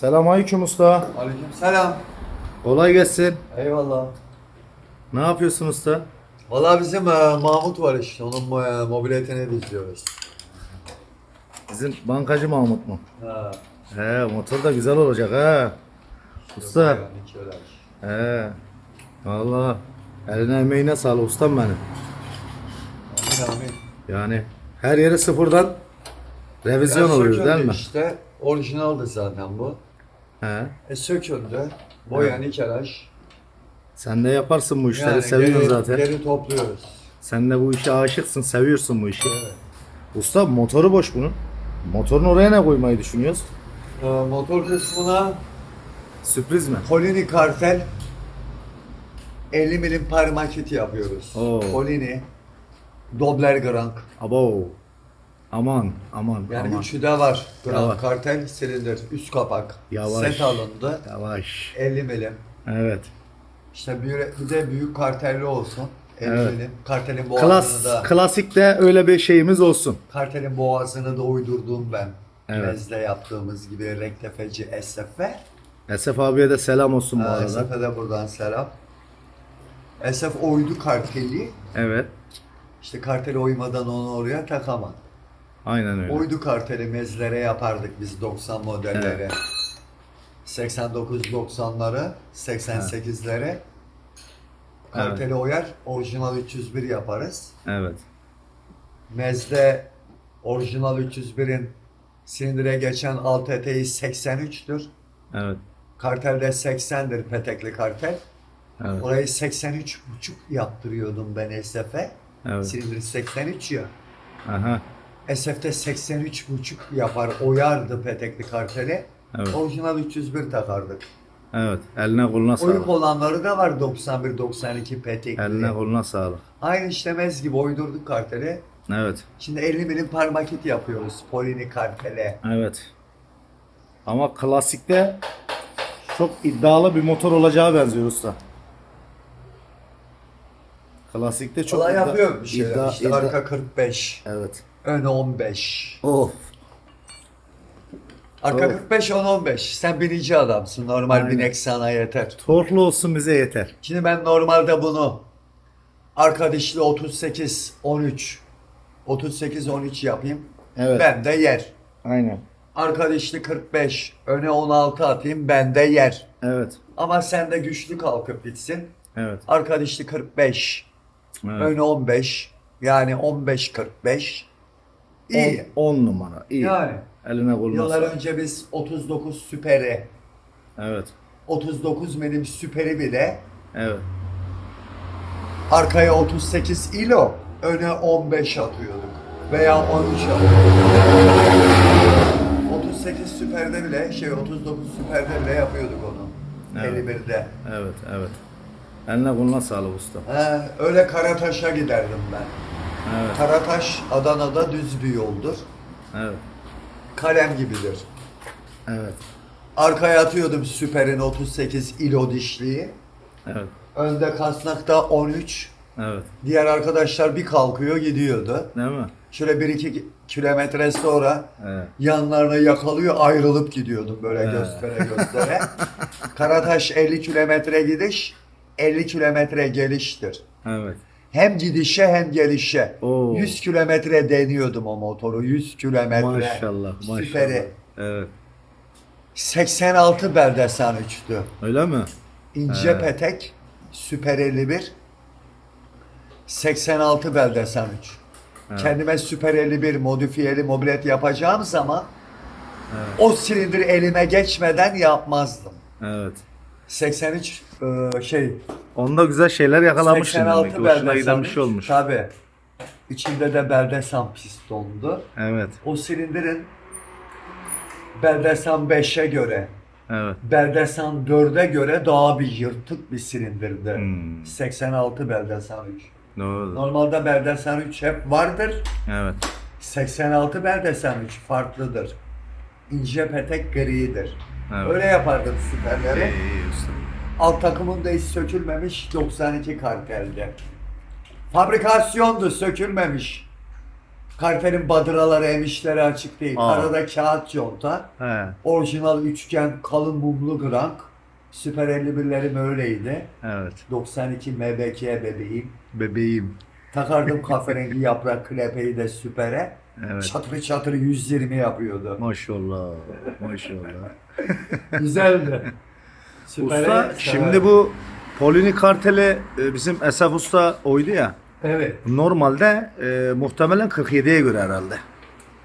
Selamünaleyküm usta. Aleyküm selam. Kolay gelsin. Eyvallah. Ne yapıyorsun usta? Valla bizim e, Mahmut var işte. Onun e, mobiletini bizliyoruz. Bizim bankacı Mahmut mu? Ha. He motor da güzel olacak ha. Usta. Yani şöyle. He. Valla. Eline emeğine sağlık ustam benim. Amin amin. Yani her yeri sıfırdan revizyon Ya oluyor değil mi? işte. Orijinaldı zaten bu. He. E söküldü. Boya nikelaş. Sen de yaparsın bu işleri seviyorsun geri, zaten. Geri topluyoruz. Sen de bu işe aşıksın, seviyorsun bu işi. Evet. Usta motoru boş bunun. Motorun oraya ne koymayı düşünüyoruz? E, motor kısmına Sürpriz mi? Polini kartel 50 milim parmakit yapıyoruz. Oo. Polini Dobler Grank. Abo. Aman, aman, Yani aman. üçü de var. Yavaş. kartel silindir. Üst kapak. Yavaş. Set alındı. Yavaş. 50 milim. Evet. İşte bir, bir de büyük kartelli olsun. 50 Evet. milim. Kartelin boğazını Klas, da klasikte öyle bir şeyimiz olsun. kartelin boğazını da uydurduğum ben. Evet. Mezde yaptığımız gibi rektefeci Esef'e. Esef abiye de selam olsun bu arada. Esef'e de buradan selam. Esef oydu karteli. Evet. İşte karteli oymadan onu oraya takamam. Aynen öyle. Oydu karteli mezlere yapardık biz 90 modelleri. 89-90'ları, 88'lere. Karteli oyar, orijinal 301 yaparız. Evet. Mezde orijinal 301'in silindire geçen alt eteği 83'tür. Evet. Kartelde 80'dir petekli kartel. Evet. Orayı 83,5 yaptırıyordum ben SF'e. Evet. Silindir 83 ya. Aha. SF'de 83,5 yapar, oyardı petekli karteli. Evet. Orijinal 301 takardık. Evet. Eline koluna Oyuk sağlık. olanları da var 91-92 petekli. Eline koluna sağlık. Aynı işlemez gibi oydurduk karteli. Evet. Şimdi 50 milim parmakit yapıyoruz polini kartele. Evet. Ama klasikte çok iddialı bir motor olacağı benziyor usta. Klasikte çok Kolay iddia- yapıyor bir şeyler. iddia- işte iddia- arka 45, Evet. Ön 15. Of. Arka Of. 45, ön 15. Sen binici adamsın. Normal Aynen. binek sana yeter. Torklu olsun bize yeter. Şimdi ben normalde bunu arka dişli 38, 13, 38, 13 yapayım. Evet. Ben de yer. Aynen. Arka dişli 45, öne 16 atayım. Ben de yer. Evet. Ama sen de güçlü kalkıp gitsin. Evet. Arka dişli 45, evet. ön 15. Yani 15-45. İyi. 10 numara. İyi. Yani. Eline koluna Yıllar sağlık. önce biz 39 süperi, Evet. 39 milim süperi bile Evet. arkaya 38 ilo, öne 15 atıyorduk. Veya 13 atıyorduk. 38 süperde bile, şey 39 süperde bile yapıyorduk onu. Evet. 51'de. Evet. Evet. Eline koluna sağlık usta. He, öyle Karataş'a giderdim ben. Evet. Karataş Adana'da düz bir yoldur. Evet. Kalem gibidir. Evet. Arkaya atıyordum süperin 38 ilo dişliği. Evet. Önde kasnakta 13. Evet. Diğer arkadaşlar bir kalkıyor gidiyordu. Değil mi? Şöyle 1-2 kilometre sonra Evet. yanlarına yakalıyor ayrılıp gidiyordum böyle He. göstere göstere. Karataş 50 kilometre gidiş, 50 kilometre geliştir. Evet. Hem gidişe hem gelişe. Oo. 100 kilometre deniyordum o motoru. 100 kilometre. Maşallah. Maşallah. Süperi. Evet. 86 beldesan uçtu. Öyle mi? İnce He. petek, Süper 51, 86 beldesan 3. Evet. Kendime Süper 51 modifiyeli mobilet yapacağım zaman o silindir elime geçmeden yapmazdım. Evet. 83 e, şey Onda güzel şeyler yakalamışsın demek 86 ki. Hoşuna giden beldesan bir şey olmuş. Tabii. İçinde de beldesan pistondu. Evet. O silindirin beldesan 5'e göre Evet. Beldesan 4'e göre daha bir yırtık bir silindirdi. Hmm. 86 Beldesan 3. Doğru. Normalde Beldesan 3 hep vardır. Evet. 86 Beldesan 3 farklıdır. İnce petek gridir. Evet. Öyle yapardım süperleri. İyi, iyi usta. Alt takımın da hiç sökülmemiş 92 kartelde. Fabrikasyondu sökülmemiş. Karterin badıraları, emişleri açık değil. Aa. Arada kağıt conta. He. Orijinal üçgen kalın mumlu grank. Süper 51'lerim öyleydi. Evet. 92 MBK bebeğim. Bebeğim. Takardım kahverengi yaprak klepeyi de süpere. Evet. Çatır çatır 120 yapıyordu. Maşallah. Maşallah. Güzeldi. Süpere Usta sever. şimdi bu Polini Karteli e, bizim Esef Usta oydu ya. Evet. Normalde e, muhtemelen 47'ye göre herhalde.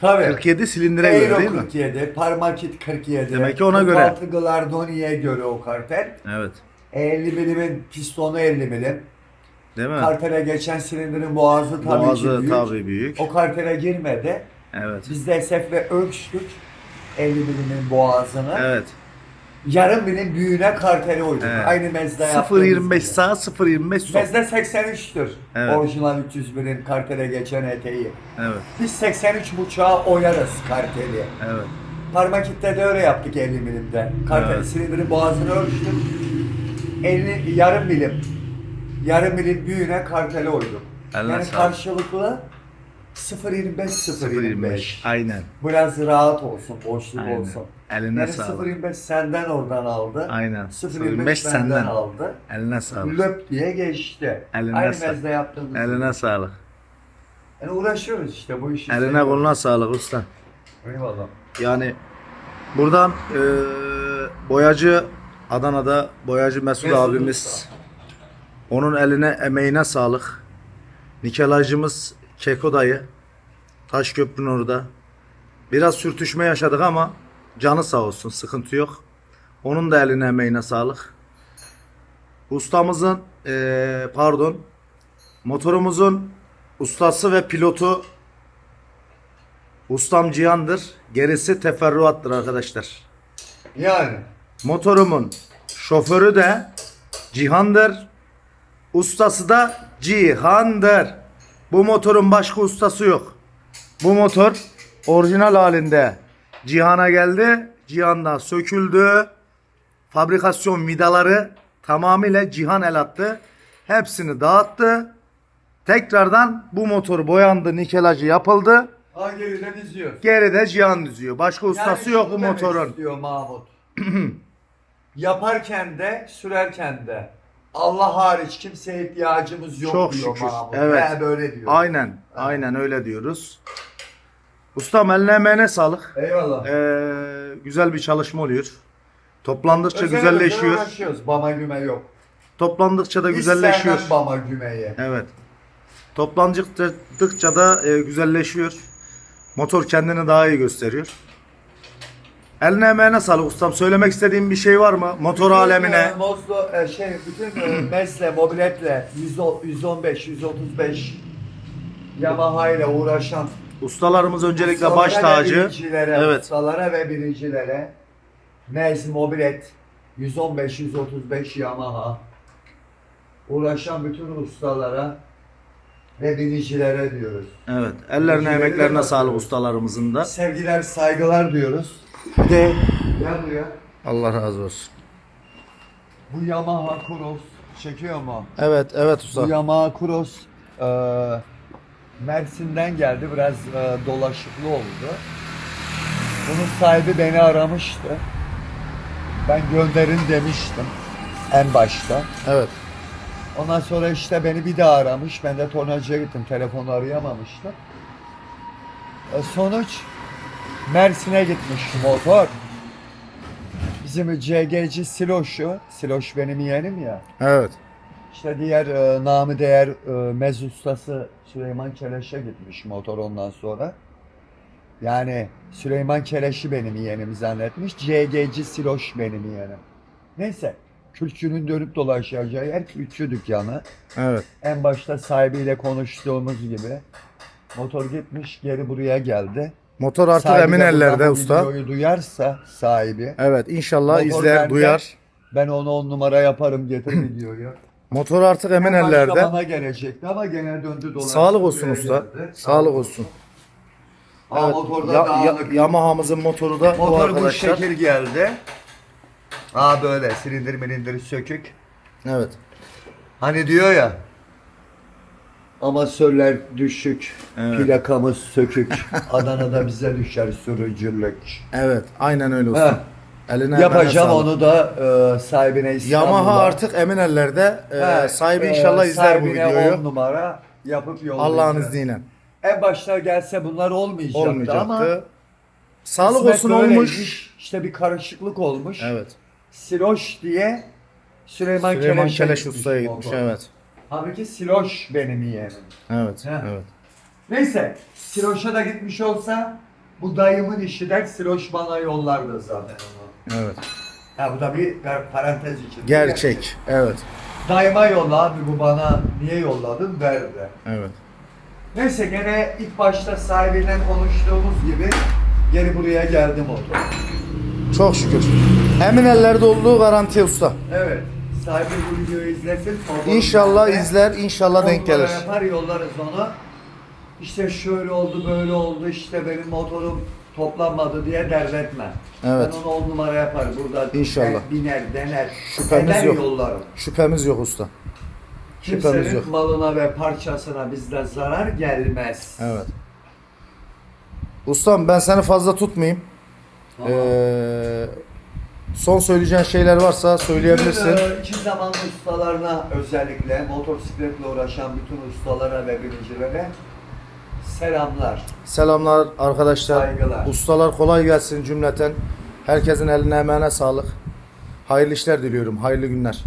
Tabii. 47 silindire göre Euro değil mi? 47, Parmakit 47. Demek ki ona göre. 46 Glardoni'ye göre o kartel. Evet. 50 milimin pistonu 50 milim. Değil mi? Kartele geçen silindirin boğazı tabii Boğazı ki büyük. tabii büyük. O kartele girmedi. Evet. Biz de SF'le ölçtük 50 milimin boğazını. Evet. Yarım milim büyüğüne karteli uyduk. Evet. Aynı mezde yaptığımız 0.25 gibi. sağ 0.25 sol. Mezde 83'tür. Evet. Orijinal 301'in kartele geçen eteği. Evet. Biz 83 buçuğa oyarız karteli. Evet. Parmakitte de öyle yaptık 50 milimde. Karteli Evet. silindirin boğazını ölçtük. 50, yarım milim. Yarım milim büyüğüne kartele uyduk. Eline yani sağlık. karşılıklı 0.25 0.25. 0.25. Aynen. Biraz rahat olsun, boşluk Aynen. olsun. Eline Yani sağlık. 0.25 senden oradan aldı. Aynen. 0.25 0.25 benden senden. aldı. Eline sağlık. Löp diye geçti. Eline Aynı sağlık. mezde yaptığımız gibi. Eline sağlık. Yani uğraşıyoruz işte bu işi. Eline koluna sağlık usta. Eyvallah. Yani buradan eee, boyacı Adana'da boyacı Mesut, Mesut abimiz Usta. onun eline emeğine sağlık. Nikelajcımız Keko dayı Taşköprü'nün orada. Biraz sürtüşme yaşadık ama canı sağ olsun sıkıntı yok. Onun da eline emeğine sağlık. Ustamızın eee, pardon motorumuzun ustası ve pilotu Ustam Cihan'dır. Gerisi teferruattır arkadaşlar. Yani. Motorumun şoförü de Cihan'dır. Ustası da Cihan'dır. Bu motorun başka ustası yok. Bu motor orijinal halinde Cihan'a geldi. Cihan'da söküldü. Fabrikasyon vidaları tamamıyla Cihan el attı. Hepsini dağıttı. Tekrardan bu motor boyandı, nikelajı yapıldı. Ha geriden izliyor. Geride Cihan düzüyor. Başka ustası yok bu motorun. Diyor Mahmut. Yaparken de sürerken de Allah hariç kimseye ihtiyacımız yok Çok diyor şükür. Mahmut. Evet. He, böyle diyor. Aynen. Aynen öyle diyoruz. Ustam eline emeğine sağlık. Eyvallah. Ee, güzel bir çalışma oluyor. Toplandıkça Özel güzelleşiyor. özel uğraşıyoruz. Bama güme yok. Toplandıkça da Hiç güzelleşiyor. sevmem bama gümeyi. Evet. Toplandıkça da e, güzelleşiyor. Motor kendini daha iyi gösteriyor. Eline emeğine sağlık ustam. Söylemek istediğin bir şey var mı? Motor alemine. e, Moslo, e, şey, bütün e, mesle, mobiletle 110 115, 135 Yamaha ile uğraşan Ustalarımız öncelikle ustalara baş ve tacı. birincilere, Evet. ustalara ve birincilere Mez mobilet 115, 135 Yamaha uğraşan bütün ustalara ve binicilere diyoruz. Evet. Ellerine de emeklerine bakıyoruz. sağlık ustalarımızın da. Sevgiler, saygılar diyoruz. De. Gel buraya. Allah razı olsun. Bu Yamaha Cross çekiyor mu? Evet, evet Bu Yamaha Cross e, Mersin'den geldi. Biraz e, dolaşıklı oldu. Bunun sahibi beni aramıştı. Ben gönderin demiştim en başta. Evet. Ondan sonra işte beni bir daha aramış. Ben de tornacıya gittim. Telefonu arayamamıştım. E, sonuç Mersin'e gitmiş motor. Bizim CGC Siloş'u. Siloş benim yeğenim ya. Evet. İşte diğer e, namı değer e, mez ustası Süleyman Keleş'e gitmiş motor ondan sonra. Yani Süleyman Keleş'i benim yeğenim zannetmiş. CGC Siloş benim yeğenim. Neyse. Külçünün dönüp dolaşacağı yer külçü dükkanı. Evet. En başta sahibiyle konuştuğumuz gibi. Motor gitmiş geri buraya geldi. Motor artık Sahibi emin de buradan ellerde bu usta. Videoyu duyarsa sahibi. Evet inşallah Motor izler, bende. duyar. Ben onu on numara yaparım getir videoyu. Motor artık emin En başta ellerde. bana gelecekti ama gene döndü dolaştı. Sağlık olsun buraya usta. geldi. Sağlık olsun. Aa, Evet. motorda Ya- ya- dağınık. Yamaha'mızın motoru da bu Motor bu arkadaşlar. şekil geldi. Aa böyle silindir milindir sökük. Evet. Hani diyor ya Amasörler düşük, Evet. plakamız sökük. Adana'da bize düşer sürücülük. Evet, aynen öyle. Heh, Eline Yapacağım emeğine sağlık. onu da e, sahibine İstanbul'da. Yamaha artık emin ellerde. Ee, He, sahibi e, inşallah izler bu sahibine videoyu. on numara yapıp yollayacağım. Allah'ın izniyle. En başta gelse bunlar olmayacaktı, Olmayacaktı. ama Sağlık kısmet olsun böyleymiş. olmuş. İşte bir karışıklık olmuş. Evet. Siloş diye Süleyman, Süleyman Keleş ustaya gitmiş. Evet. Halbuki Siloş benim yeğenim. Evet. He. Evet. Neyse Siloş'a da gitmiş olsa bu dayımın işi der Siloş bana yollardı zaten onu. Evet. Ha bu da bir parantez için. Gerçek. Evet. Dayıma yolla abi bu bana niye yolladın der de. Evet. Neyse gene ilk başta sahibiyle konuştuğumuz gibi geri buraya geldi motor. Çok şükür. Emin ellerde olduğu garanti usta. Evet. Sahibi bu videoyu izlesin. favori İnşallah nerede? izler, inşallah denk gelir. Yapar yollarız onu. İşte şöyle oldu böyle oldu işte benim motorum toplanmadı diye dert etme. Evet. Ben onu on numara yapar burada. İnşallah. Biner dener. Şüphemiz eder yok. yollarım. Şüphemiz yok usta. Şüphemiz Kimsenin yok. malına ve parçasına bizden zarar gelmez. Evet. Ustam ben seni fazla tutmayayım. Tamam. Ee, son söyleyeceğin şeyler varsa söyleyebilirsin. Bütün, e, iki zamanlı ustalarına özellikle motosikletle uğraşan bütün ustalara ve binicilere selamlar. Selamlar arkadaşlar. Saygılar. Ustalar kolay gelsin cümleten. Herkesin eline emeğine sağlık. Hayırlı işler diliyorum. Hayırlı günler.